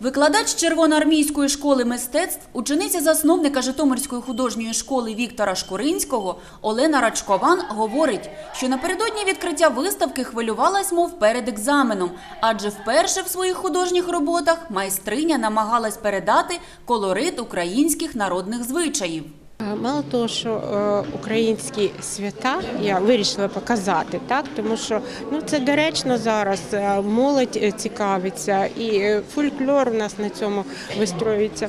Викладач червоноармійської школи мистецтв, учениця засновника Житомирської художньої школи Віктора Шкуринського Олена Рачкован говорить, що напередодні відкриття виставки хвилювалась, мов перед екзаменом, адже вперше в своїх художніх роботах майстриня намагалась передати колорит українських народних звичаїв. Е, Мало того, що е, українські свята я вирішила показати, так тому що ну це доречно зараз. е, Молодь цікавиться, і фольклор у нас на цьому вистроюється.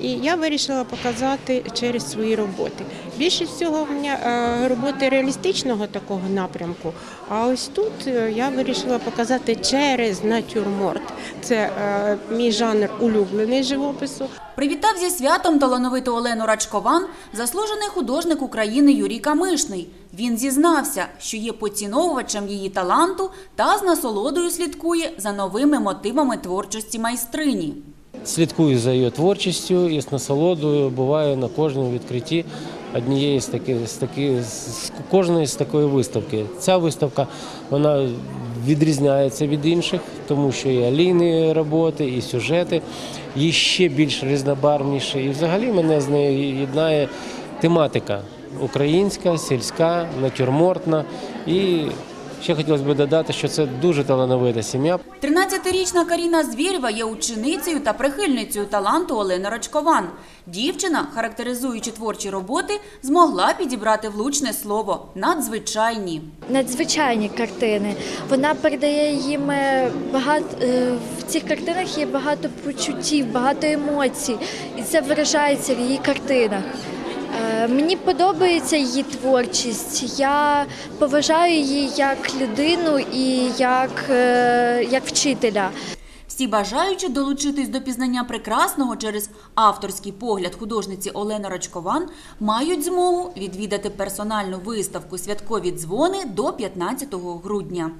І я вирішила показати через свої роботи. Більше всього в мене е, роботи реалістичного такого напрямку. А ось тут е, я вирішила показати через натюрморт. Це е, мій жанр улюблений живопису. Привітав зі святом талановиту Олену Рачкован заслужений художник України Юрій Камишний. Він зізнався, що є поціновувачем її таланту та з насолодою слідкує за новими мотивами творчості майстрині. Слідкую за її творчістю і з насолодою буваю на кожному відкритті однієї з таких з таки з кожної з такої виставки. Ця виставка вона відрізняється від інших, тому що і алійні роботи, і сюжети, і ще більш різнобарвніші. І взагалі мене з нею єднає тематика українська, сільська, натюрмортна. І ще хотілося б додати, що це дуже талановита сім'я. 13-річна Каріна Звєрєва є ученицею та прихильницею таланту Олени Рачкован. Дівчина, характеризуючи творчі роботи, змогла підібрати влучне слово надзвичайні. надзвичайні картини. Вона передає їм багато в цих картинах є багато почуттів, багато емоцій, і це виражається в її картинах. Е, Мені подобається її творчість. Я поважаю її як людину і як, е, як вчителя. Всі бажаючі долучитись до пізнання прекрасного через авторський погляд художниці Олени Рачкован мають змогу відвідати персональну виставку Святкові дзвони до 15 грудня.